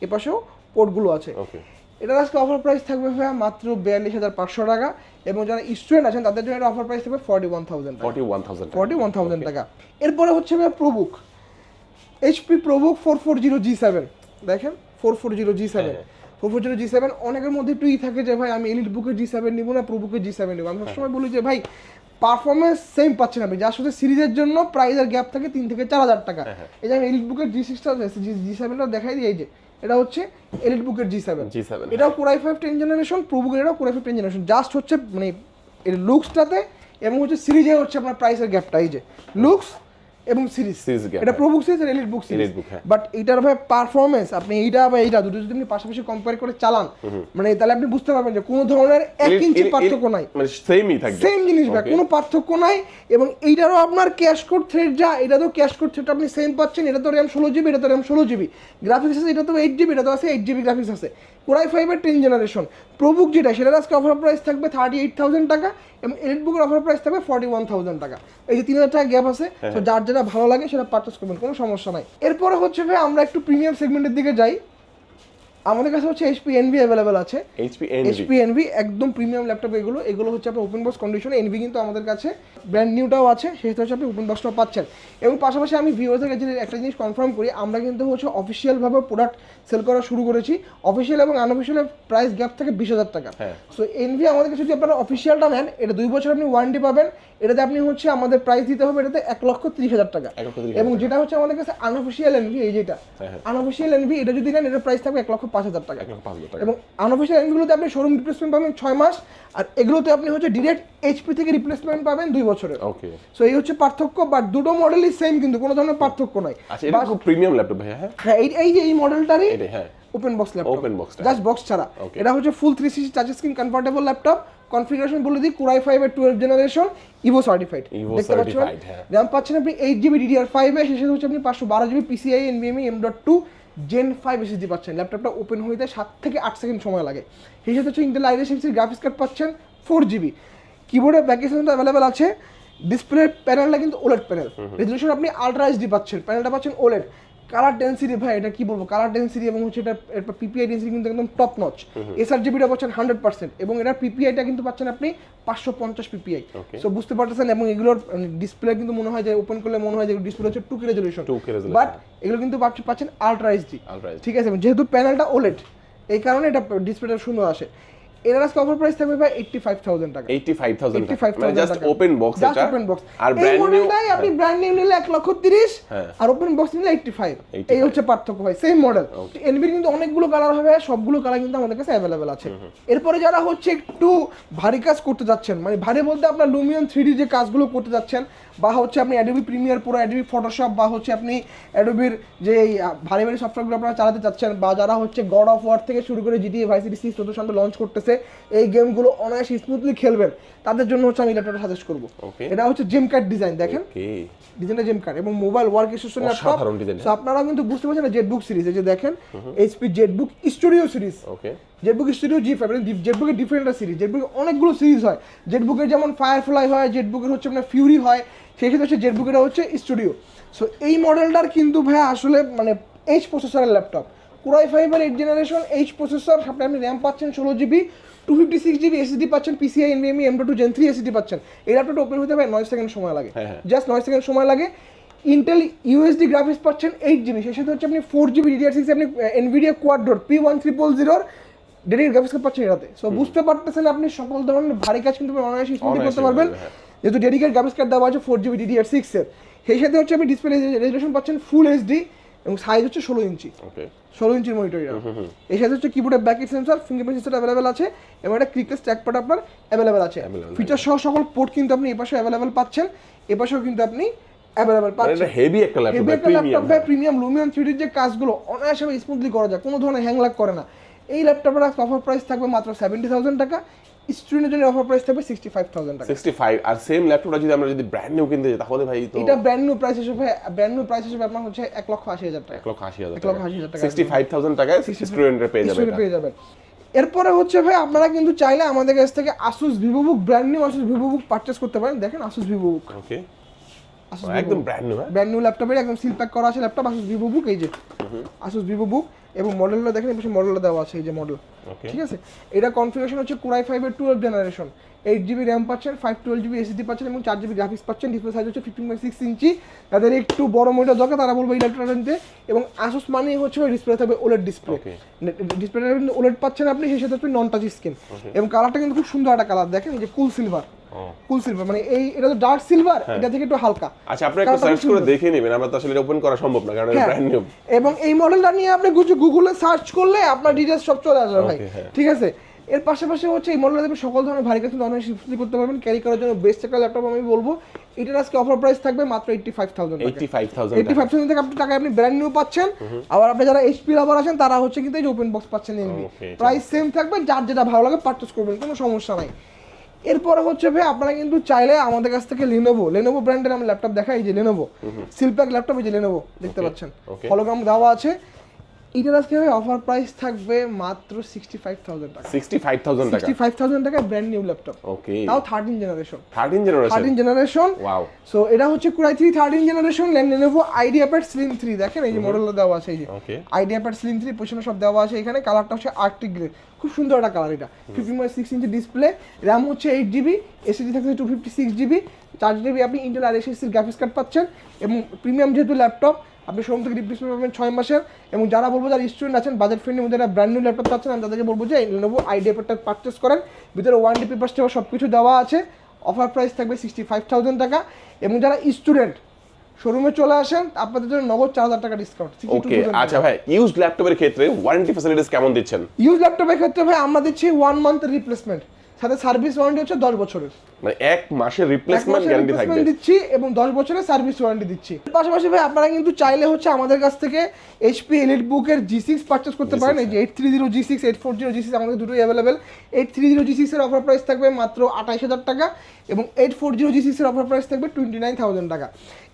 [SPEAKER 1] এপাশেও পোর্টগুলো আছে।
[SPEAKER 2] ওকে
[SPEAKER 1] এটার আজকে অফার প্রাইস থাকবে ভাইয়া মাত্র বিয়াল্লিশ হাজার পাঁচশো টাকা এবং যারা স্টুডেন্ট আছেন তাদের জন্য এটা অফার প্রাইস থাকবে ফর্টি ওয়ান থাউজেন্ড টাকা।
[SPEAKER 2] Forty one thousand
[SPEAKER 1] forty one thousand টাকা। এরপরে হচ্ছে ভাইয়া ProBook HP ProBook four four zero G seven দেখেন? Four four zero G seven
[SPEAKER 2] হ্যাঁ।
[SPEAKER 1] Four four zero G seven অনেকের মধ্যে একটু ই থাকে যে ভাই আমি এলিট বুকের জি সেভেন নিবো না প্রবুকের জি সেভেন নিবো? আমি সবসময় বলি যে ভাই পারফরমেন্স সেম পাচ্ছেন আপনি। যার সাথে সিরিজের জন্য প্রাইসের গ্যাপ থাকে তিন থেকে চার হাজার টাকা।
[SPEAKER 2] হ্যাঁ, হ্যাঁ।
[SPEAKER 1] এই যে আমি এলিট বুকের জি সিক্সটা জি সেভেনটা দেখাই দিই এই যে এটা হচ্ছে এলিট বুকের জি সেভেন
[SPEAKER 2] জি সেভেন
[SPEAKER 1] এটাও core i five ten generation প্রভুকের এটাও core i five ten generation just হচ্ছে মানে এর লুকসটাতে এবং হচ্ছে সিরিজে হচ্ছে আপনার প্রাইসের গ্যাপটা এই যে। লুকস এবং সিরিজ।
[SPEAKER 2] gap,
[SPEAKER 1] এটা
[SPEAKER 2] হ্যাঁ।
[SPEAKER 1] প্রোবুক সিরিজ আর এলিট বুক সিরিজ।
[SPEAKER 2] Book, হ্যাঁ।
[SPEAKER 1] বাট এইটার ভাই পারফরমেন্স আপনি এইটা বা এইটা দুটো যদি আপনি পাশাপাশি কম্পেয়ার করে চালান মানে তাহলে আপনি বুঝতে পারবেন যে কোনো ধরনের এক ইঞ্চি পার্থক্য নাই।
[SPEAKER 2] মানে সেমই থাকবে।
[SPEAKER 1] সেম জিনিস ভাই. কোনো পার্থক্য নাই এবং এইটারও আপনার ক্যাশ কোড থ্রেড যা এটা তো ক্যাশ কোড থ্রেড আপনি সেম পাচ্ছেন এটা তো র্যাম ষোলো জিবি এটা তো র্যাম ষোলো জিবি গ্রাফিক্স আছে এটা তো এইট জিবি এটা তো আছে এইট জিবি গ্রাফিক্স আছে। কোরাই ফাইভের টেন জেনারেশন প্রবুক যেটা সেটার আজকে অফার প্রাইস থাকবে থার্টি এইট থাউজেন্ড টাকা এবং এলিট বুকের অফার প্রাইস থাকবে ফর্টি ওয়ান থাউজেন্ড টাকা। এই যে তিন হাজার টাকা গ্যাপ আছে তো যার যেটা ভালো লাগে সেটা পারচেস করবেন কোনো সমস্যা নাই। এরপরে হচ্ছে ভাই আমরা একটু প্রিমিয়াম সেগমেন্টের দিকে যাই। আমাদের কাছে হচ্ছে এইচপি এনভি অ্যাভেলেবেল আছে।
[SPEAKER 2] এইচপি এনভি
[SPEAKER 1] এইচপি এনভি একদম প্রিমিয়াম ল্যাপটপ এগুলো। এগুলো হচ্ছে আপনার ওপেন বক্স কন্ডিশনে এনভি কিন্তু আমাদের কাছে ব্র্যান্ড নিউটাও আছে সেটা হচ্ছে আপনি ওপেন বক্সটাও পাচ্ছেন। এবং পাশাপাশি আমি ভিউয়ার্সের কাছে একটা জিনিস কনফার্ম করি আমরা কিন্তু হচ্ছে অফিসিয়ালভাবে প্রোডাক্ট সেল করা শুরু করেছি। অফিসিয়াল এবং আনঅফিসিয়ালের প্রাইস গ্যাপ থাকে বিশ হাজার টাকা।
[SPEAKER 2] হ্যাঁ।
[SPEAKER 1] সো এনভি আমাদের কাছে যদি আপনারা অফিসিয়ালটা নেন এটা দুই বছর আপনি ওয়ারেন্টি পাবেন। এটাতে আপনি হচ্ছে আমাদের প্রাইস দিতে হবে এটাতে এক লক্ষ তিরিশ হাজার টাকা। এবং যেটা হচ্ছে আমাদের কাছে আনঅফিসিয়াল এনভি এই যেটা।
[SPEAKER 2] হ্যাঁ, হ্যাঁ।
[SPEAKER 1] আনঅফিসিয়াল এনভি এটা যদি নেন এটার প্রাইস থাকবে এক লক্ষ পাঁচ হাজার টাকা। এবং আনঅফিসিয়াল এন্ডগুলোতে আপনি শোরুম রিপ্লেসমেন্ট পাবেন ছয় মাস আর এগুলোতে আপনি হচ্ছে ডিরেক্ট এইচপি থেকে রিপ্লেসমেন্ট পাবেন দুই বছরের।
[SPEAKER 2] ওকে
[SPEAKER 1] সো এই হচ্ছে পার্থক্য বাট দুটো মডেলই সেম কিন্তু কোনো ধরনের পার্থক্য নাই।
[SPEAKER 2] আচ্ছা এটা খুব প্রিমিয়াম ল্যাপটপ ভাই হ্যাঁ?
[SPEAKER 1] হ্যাঁ এই এই যে এই মডেলটারই
[SPEAKER 2] এটা হ্যাঁ।
[SPEAKER 1] ওপেন বক্স ল্যাপটপ
[SPEAKER 2] ওপেন টা।
[SPEAKER 1] জাস্ট বক্স ছাড়া. এটা হচ্ছে full three sixty touch screen convertible laptop configuration বলে দিই কুরাই ফাইভের টুয়েলভ জেনারেশন ইভো সার্টিফাইড দেখতে পাচ্ছেন। র্যাম পাচ্ছেন আপনি এইট জিবি ডিডিআর ফাইভে শেষে হচ্ছে আপনি পাঁচশো বারো GB PCIe এনবিএমই M dot two gen five SSD পাচ্ছেন। ল্যাপটপটা ওপেন হইতে সাত থেকে আট সেকেন্ড সময় লাগে। সেই সাথে হচ্ছে ইন্টেল আইডি সিক্সটির গ্রাফিক্স কার্ড পাচ্ছেন ফোর জিবি কিবোর্ডে ব্যাকেশনটা অ্যাভেলেবেল আছে। ডিসপ্লে প্যানেলটা কিন্তু ওলেট প্যানেল রেজলিউশন আপনি আলট্রা এইচডি পাচ্ছেন। প্যানেলটা পাচ্ছেন ওলেড কালার ডেন্সিটি ভাই এটা কি বলব? কালার ডেন্সিটি এবং হচ্ছে এটা পিপিআই ডেন্সিটি কিন্তু একদম টপ নচ এসআর জিবিটা পাচ্ছেন হান্ড্রেড পার্সেন্ট এবং এটার পিপিআইটা কিন্তু পাচ্ছেন আপনি পাঁচশো পঞ্চাশ পিপিআই সো বুঝতে পারতেছেন এবং এগুলোর ডিসপ্লে কিন্তু মনে হয় যে ওপেন করলে মনে হয় যে ডিসপ্লে হচ্ছে two K resolution
[SPEAKER 2] 2K resolution।
[SPEAKER 1] But এগুলো কিন্তু পাচ্ছ- পাচ্ছেন আলট্রা এইচডি ঠিক আছে যেহেতু প্যানেলটা ওলেড এই কারণে এটা ডিসপ্লেটা সুন্দর আসে। এর আজকে অফার প্রাইস থাকবে ভাই এইটটি ফাইভ থাউজেন্ড টাকা।
[SPEAKER 2] 85000 টাকা মানে জাস্ট ওপেন বক্স এটা।
[SPEAKER 1] open box।
[SPEAKER 2] আর ব্র্যান্ড নিউ
[SPEAKER 1] আপনি ব্র্যান্ড নিউ নিলে এক লক্ষ তিরিশ
[SPEAKER 2] হ্যাঁ।
[SPEAKER 1] আর ওপেন বক্স নিলে এইটটি ফাইভ
[SPEAKER 2] 85
[SPEAKER 1] এই হচ্ছে পার্থক্য ভাই সেম মডেল এনবির কিন্তু অনেকগুলো কালার হবে সবগুলো কালার কিন্তু আমাদের কাছে অ্যাভেলেবেল আছে। এরপরে যারা হচ্ছে একটু ভারী কাজ করতে যাচ্ছেন মানে ভারী বলতে আপনার লুমিয়ন থ্রি যে কাজগুলো করতে যাচ্ছেন বা হচ্ছে আপনি অ্যাডোবি প্রিমিয়ার পুরো অ্যাডোবি ফটোশপ বা হচ্ছে আপনি অ্যাডোবির যে এই, ভারী ভারী সফটওয়্যারগুলো আপনারা চালাতে চাচ্ছেন বা যারা হচ্ছে গড অফ ওয়ার থেকে শুরু করে জিটিএ ভাই সিটি সিক্স চতুর্থ সামনে লঞ্চ করতেছে এই গেমগুলো অনায়াসে স্মুথলি খেলবেন। তাদের জন্য হচ্ছে আমি ল্যাপটপটা সাজেস্ট করব. এটা হচ্ছে জিম কার্ড ডিজাইন দেখেন। ডিজাইনটা জেম কার্ড এবং মোবাইল ওয়ার্ক স্টেশন ল্যাপটপ আপনারা কিন্তু বুঝতে পারছেন না জেটবুক সিরিজ এই যে দেখেন HP ZBook studio series
[SPEAKER 2] okay
[SPEAKER 1] ZBook studio G five জেটবুকের different series জেটবুকের অনেকগুলো সিরিজ হয়। জেটবুকের যেমন ফায়ারফ্লাই হয় জেটবুকের হচ্ছে আপনার ফিউরি হয় সেই ক্ষেত্রে হচ্ছে জেটবুকের হচ্ছে স্টুডিও সো এই মডেলটার কিন্তু ভাই আসলে মানে এইচ প্রসেসরের ল্যাপটপ কুরাই ফাইভের এইট জেনারেশন এইচ প্রসেসর সাথে আপনি র্যাম পাচ্ছেন ষোলো GB two fifty six GB SSD পাচ্ছেন PCIe NVMe M two gen three SSD পাচ্ছেন। এই ল্যাপটপটা ওপেন হতে ভাই নয় সেকেন্ড সময় লাগে।
[SPEAKER 2] হ্যাঁ, হ্যাঁ।
[SPEAKER 1] জাস্ট নয় সেকেন্ড সময় লাগে। ইন্টেল ইউএসডি গ্রাফিক্স পাচ্ছেন এইট জিবি সেই সাথে হচ্ছে আপনি ফোর জিবি ডিডিআর সিক্স আপনি এনভিডিয়া কোয়াড্রোর পি ওয়ান ট্রিপল জিরোর ডেডিকেট গ্রাফিক্স কার্ড পাচ্ছেন এটাতে সো বুঝতে পারতেছেন আপনি সকল ধরনের ভারী কাজ কিন্তু অনায়াসে স্মুথলি করতে পারবেন।
[SPEAKER 2] হ্যাঁ।
[SPEAKER 1] যেহেতু ডেডিকেট গ্রাফিক্স কার্ড দেওয়া আছে ফোর জিবি ডিডিআর সিক্সের সেই সাথে হচ্ছে আপনি ডিসপ্লে রেজলিউশন পাচ্ছেন ফুল এইচডি এবং সাইজ হচ্ছে ষোলো ইঞ্চি। ষোলো ইঞ্চির মনিটর এর। সাথে হচ্ছে কিবোর্ডের ব্যাকেট সেন্সর ফিঙ্গারপ্রিন্ট সেন্সর অ্যাভেলেবেল আছে এবং একটা ক্রিকেট স্ট্যাক পার্ট আপনার অ্যাভেলেবেল আছে। ফিচার সহ সকল পোর্ট কিন্তু আপনি এপাশে অ্যাভেলেবেল পাচ্ছেন। এপাশেও কিন্তু আপনি অ্যাভেলেবেল
[SPEAKER 2] মানে
[SPEAKER 1] পাচ্ছেন।
[SPEAKER 2] এটা হেভি একটা ল্যাপটপ প্রিমিয়াম
[SPEAKER 1] লুমিয়ন থ্রিডির যে কাজগুলো অনায়াসে স্মুথলি করা যায় কোনো ধরনের হ্যাং লাগ করে না। এই ল্যাপটপের অফার প্রাইস থাকবে মাত্র সেভেন্টি থাউজেন্ড টাকা স্টুডেন্টের জন্য অফার প্রাইস থাকবে সিক্সটি ফাইভ থাউজেন্ড টাকা।
[SPEAKER 2] 65 আর সেম ল্যাপটপটা যদি আমরা যদি ব্র্যান্ড নিউ কিনতে যাই তাহলে ভাই তো
[SPEAKER 1] এটা ব্র্যান্ড নিউ প্রাইস হিসেবে ব্র্যান্ড নিউ প্রাইস হিসেবে আপনার হচ্ছে এক লক্ষ আশি হাজার টাকা।
[SPEAKER 2] এক লক্ষ আশি হাজার
[SPEAKER 1] এক লক্ষ আশি হাজার টাকা।
[SPEAKER 2] সিক্সটি ফাইভ থাউজেন্ড টাকায় স্টুডেন্টরা পেয়ে যাবে
[SPEAKER 1] স্টোরে পেয়ে যাবেন। এরপরে হচ্ছে ভাই আপনারা কিন্তু চাইলে আমাদের কাছ থেকে Asus Vivobook brand new Asus Vivobook purchase করতে পারেন। দেখেন আসুস ভিভো বুক
[SPEAKER 2] ওকে একদম ব্র্যান্ড নিউ
[SPEAKER 1] ব্র্যান্ড নিউ ল্যাপটপের একদম সিল প্যাক করা আছে ল্যাপটপ আসুস ভিভো বুক এই যে আসুস ভিভো বুক এবং মডেলটা দেখেন এই পাশে মডেলটা দেওয়া আছে এই যে মডেল ঠিক আছে? এটা কনফিগারেশন হচ্ছে কুরাই ফাইভের twelve generation eight GB RAM পাচ্ছেন ফাইভ টুয়েলভ জিবি এসিডি পাচ্ছেন এবং চার জিবি গ্রাফিক্স পাচ্ছেন। ডিসপ্লে সাইজ হচ্ছে ফিফটিন পয়েন্ট সিক্স ইঞ্চি তাদের একটু বড় মনিটর দরকার তারা বলব নিতে। এবং আসুস মানেই হচ্ছে ডিসপ্লে থাকবে ওলেট ডিসপ্লে. ডিসপ্লেটা কিন্তু ওলেট পাচ্ছেন আপনি সেই সাথে নন টাচ স্ক্রিন এবং কালারটা কিন্তু খুব সুন্দর একটা কালার দেখেন যে কুল সিলভার ফুল সিলভার মানে এই এটা তো ডার্ক সিলভার এটা থেকে একটু হালকা।
[SPEAKER 2] আচ্ছা আপনি একটু সার্চ করে দেখে নেবেন আমরা তো আসলে ওপেন করা সম্ভব না কারণ এটা
[SPEAKER 1] হ্যাঁ।
[SPEAKER 2] ব্র্যান্ড নিউ
[SPEAKER 1] এবং এই মডেলটা নিয়ে আপনি গুগলে সার্চ করলে আপনার ডিটেলস সব চলে আসবে।
[SPEAKER 2] হ্যাঁ।
[SPEAKER 1] ঠিক আছে? এর পাশাপাশি হচ্ছে এই মডেলটা আপনি সকল ধরনের ভারী কাজ অনেক শিফট করতে পারবেন। ক্যারি করার জন্য বেস্ট একটা ল্যাপটপ আমি বলব। এটার আজকে অফার প্রাইস থাকবে মাত্র eighty five thousand
[SPEAKER 2] eighty five thousand
[SPEAKER 1] eighty five thousand থেকে আপনি টাকা আপনি ব্র্যান্ড নিউ পাচ্ছেন। আবার আপনি যারা এইচপি লাভার আছেন তারা হচ্ছে কিন্তু এই ওপেন বক্স পাচ্ছেন এনবি প্রাইস সেম থাকবে যার যেটা ভালো লাগে পারচেস করবেন কোনো সমস্যা নাই। এরপরে হচ্ছে ভাই আপনারা কিন্তু চাইলে আমাদের কাছ থেকে লিনোভো লেনোভো ব্র্যান্ডের আমি ল্যাপটপ দেখাই এই যে লেনোভো সিলপ্যাক ল্যাপটপ এই যে লেনোভো দেখতে পাচ্ছেন. হলোগ্রাম দেওয়া আছে। এটার আজকে অফার প্রাইস থাকবে মাত্র সিক্সটি ফাইভ থাউজেন্ড টাকা।
[SPEAKER 2] সিক্সটি ফাইভ থাউজেন্ড টাকা?
[SPEAKER 1] সিক্সটি ফাইভ থাউজেন্ড টাকা ব্র্যান্ড নিউ ল্যাপটপ
[SPEAKER 2] ওকে
[SPEAKER 1] তাও thirteen generation
[SPEAKER 2] thirteen generation
[SPEAKER 1] thirteen generation
[SPEAKER 2] wow
[SPEAKER 1] so এটা হচ্ছে core i three thirteen generation Lenovo IdeaPad slim three দেখেন এই যে মডেলটা দেওয়া আছে এই যে। আইডিয়া প্যাড স্লিম থ্রি পেছনে সব দেওয়া আছে এখানে কালারটা হচ্ছে আর্টিক গ্রে খুব সুন্দর একটা কালার এটা। Fifteen point six inch display RAM হচ্ছে এইট জিবি এসিডি থাকছে টু ফিফটি সিক্স জিবি চার জিবি আপনি ইন্টেল আর এসএসসির গ্রাফিক্স কার্ড পাচ্ছেন এবং প্রিমিয়াম যেহেতু ল্যাপটপ আপনি শোরুম থেকে রিপ্লেসমেন্ট পাবেন ছয় মাসের এবং যারা বলব যারা স্টুডেন্ট আছেন বাজেট ফ্রেন্ডের মধ্যে একটা ব্র্যান্ড নিউ ল্যাপটপ পাচ্ছেন আমি তাদেরকে বলব যে নেব আইডিয়া প্যাডটা পারচেস করেন। ভিতরে ওয়ারেন্টি পেপার টেপার সব কিছু দেওয়া আছে। অফার প্রাইস থাকবে সিক্সটি ফাইভ থাউজেন্ড টাকা এবং যারা স্টুডেন্ট শোরুমে চলে আসেন আপনাদের জন্য নগদ চার হাজার টাকা ডিসকাউন্ট
[SPEAKER 2] ওকে আচ্ছা ভাই ইউজ ল্যাপটপের ক্ষেত্রে ওয়ারেন্টি ফ্যাসিলিটিস কেমন দিচ্ছেন?
[SPEAKER 1] ইউজ ল্যাপটপের ক্ষেত্রে ভাই আমরা দিচ্ছি ওয়ান মান্থ রিপ্লেসমেন্ট সাথে সার্ভিস ওয়ারেন্টি হচ্ছে দশ বছরের।
[SPEAKER 2] মানে এক মাসের রিপ্লেসমেন্ট গ্যারান্টি থাকবে।
[SPEAKER 1] দিচ্ছি এবং দশ বছরের সার্ভিস ওয়ারেন্টি দিচ্ছি। পাশাপাশি ভাই আপনারা কিন্তু চাইলে হচ্ছে আমাদের কাছ থেকে এইচপি এলিট বুকের জি সিক্স পারচেস করতে পারেন। এই যে eight three zero G six eight four zero G six আমাদের দুটোই থ্রি জিরো জি সিক্সের অফার প্রাইস থাকবে মাত্র আঠাইশ হাজার টাকা এবং এইট ফোর জিরো জি সিক্সের অফার প্রাইস থাকবে টোয়েন্টি নাইন থাউজেন্ড টাকা।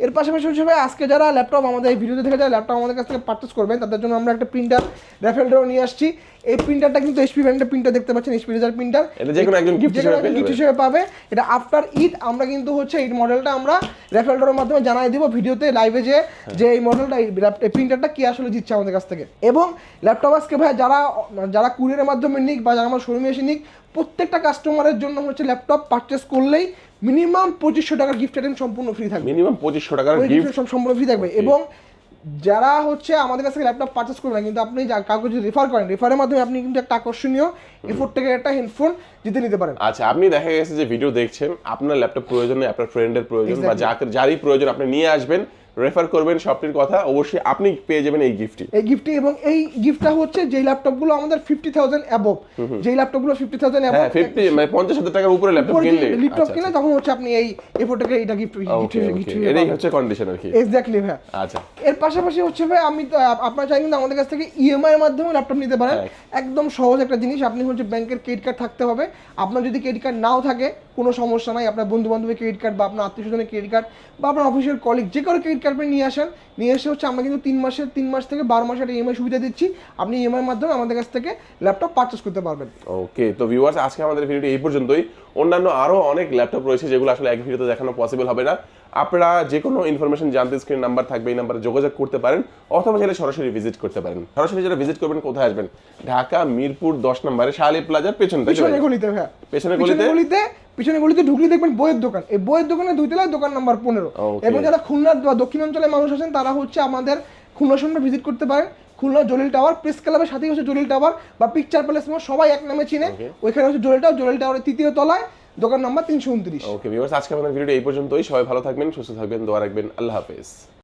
[SPEAKER 1] এর পাশাপাশি হচ্ছে ভাই আজকে যারা ল্যাপটপ আমাদের এই ভিডিওতে থেকে যারা ল্যাপটপ আমাদের কাছ থেকে পারচেস করবেন তাদের জন্য আমরা একটা প্রিন্টার র্যাফেলটাও নিয়ে আসছি। এই প্রিন্টারটা কিন্তু এইচপি ব্র্যান্ডের প্রিন্টার দেখতে পাচ্ছেন এইচপি রেজার প্রিন্টার
[SPEAKER 2] এটা যে কোনো একজন
[SPEAKER 1] কোনো
[SPEAKER 2] হিসেবে
[SPEAKER 1] gift হিসেবে পাবে এটা আফটার ঈদ আমরা কিন্তু হচ্ছে এই মডেলটা আমরা মাধ্যমে জানাই দিব ভিডিওতে লাইভে যে যে এই মডেলটা এই প্রিন্টারটা কি আসলে আমাদের কাছ থেকে। এবং ল্যাপটপ আজকে ভাই যারা যারা কুরিয়ারের মাধ্যমে নিক বা যারা আমার শোরুমে এসে নিক প্রত্যেকটা কাস্টমারের জন্য হচ্ছে ল্যাপটপ পারচেস করলেই মিনিমাম পঁচিশশো টাকার গিফট আইটেম সম্পূর্ণ ফ্রি থাকবে।
[SPEAKER 2] মিনিমাম পঁচিশশো টাকার গিফট
[SPEAKER 1] সম্পূর্ণ ফ্রি থাকবে। এবং যারা হচ্ছে আমাদের কাছে ল্যাপটপ পারচেস করবেন কিন্তু আপনি কাউকে যদি রেফার করেন রেফারের মাধ্যমে আপনি কিন্তু একটা আকর্ষণীয় এফোর্ট থেকে একটা হেডফোন জিতে নিতে পারেন
[SPEAKER 2] আচ্ছা আপনি দেখা গেছে যে ভিডিও দেখছেন আপনার ল্যাপটপ প্রয়োজন আপনার ফ্রেন্ডের প্রয়োজন বা. যাকে যারই প্রয়োজন আপনি নিয়ে আসবেন রেফার করবেন শপটির কথা অবশ্যই আপনি পেয়ে যাবেন এই গিফটটি
[SPEAKER 1] এই গিফটটি এবং এই গিফটটা হচ্ছে যেই ল্যাপটপগুলো আমাদের ফিফটি থাউজেন্ড অ্যাবভ যেই ল্যাপটপগুলো ফিফটি থাউজেন্ড
[SPEAKER 2] হ্যাঁ ফিফটি মানে পঞ্চাশ হাজার টাকার উপরে ল্যাপটপ কিনলে।
[SPEAKER 1] ল্যাপটপ
[SPEAKER 2] আচ্ছা,
[SPEAKER 1] কিনলে তখন হচ্ছে আপনি এই এফোর্টটাকে এটা গিফট
[SPEAKER 2] ওকে এটাই হচ্ছে কন্ডিশন আর কি।
[SPEAKER 1] এক্স্যাক্টলি ভাই
[SPEAKER 2] আচ্ছা।
[SPEAKER 1] এর পাশাপাশি হচ্ছে ভাই আমি আপনারা চাই কিন্তু আমাদের কাছ থেকে ইএমআই এর মাধ্যমে ল্যাপটপ নিতে পারেন।
[SPEAKER 2] হ্যাঁ।
[SPEAKER 1] একদম সহজ একটা জিনিস আপনি হচ্ছে ব্যাংকের ক্রেডিট কার্ড থাকতে হবে। আপনার যদি ক্রেডিট কার্ড নাও থাকে কোনো সমস্যা নাই। আপনার বন্ধু বান্ধবের ক্রেডিট কার্ড বা আপনার আত্মীয় স্বজনের ক্রেডিট কার্ড বা আপনার অফিসের কলিগ যে কারও ক্রেডিট কার্ড আপনি নিয়ে আসেন। নিয়ে এসে হচ্ছে আমরা কিন্তু তিন মাসের, তিন মাস থেকে বারো মাসের একটা ইএমআই সুবিধা দিচ্ছি। আপনি ইএমআই মাধ্যমে আমাদের কাছ থেকে ল্যাপটপ পারচেস করতে পারবেন।
[SPEAKER 2] ওকে তো ভিউয়ার্স আজকে আমাদের ভিডিওটি এই পর্যন্তই। অন্যান্য আরও অনেক ল্যাপটপ রয়েছে যেগুলো আসলে এক ভিডিওতে দেখানো পসিবল হবে না। আপনারা যে কোনো ইনফরমেশন জানতে স্ক্রিন নাম্বার থাকবে এই নাম্বারে যোগাযোগ করতে পারেন অথবা চাইলে সরাসরি ভিজিট করতে পারেন। সরাসরি যারা ভিজিট করবেন কোথায় আসবেন? ঢাকা মিরপুর দশ নম্বরে শালি প্লাজার পেছন
[SPEAKER 1] পিছনে? গলিতে
[SPEAKER 2] পেছনে গলিতে?
[SPEAKER 1] পিছনে গলিতে ঢুকলে দেখবেন বইয়ের দোকান। এই বইয়ের দোকানে দুই তলায় দোকান নাম্বার পনেরো। এবং যারা খুলনার বা দক্ষিণ অঞ্চলের মানুষ আছেন তারা হচ্ছে আমাদের খুলনা সন্ধ্যা ভিজিট করতে পারেন। খুলনা জলিল টাওয়ার প্রেস ক্লাবের সাথেই হচ্ছে জলিল টাওয়ার বা পিকচার প্যালেস সবাই এক নামে চিনে. ওইখানে হচ্ছে জলিল টাওয়ার জলিল টাওয়ারের তৃতীয় তলায়। দোকান নাম্বার তিনশো উনত্রিশ।
[SPEAKER 2] ওকে আজকে আমাদের ভিডিও এই পর্যন্তই। সবাই ভালো থাকবেন, সুস্থ থাকবেন, দোয়া রাখবেন। আল্লাহ হাফেজ।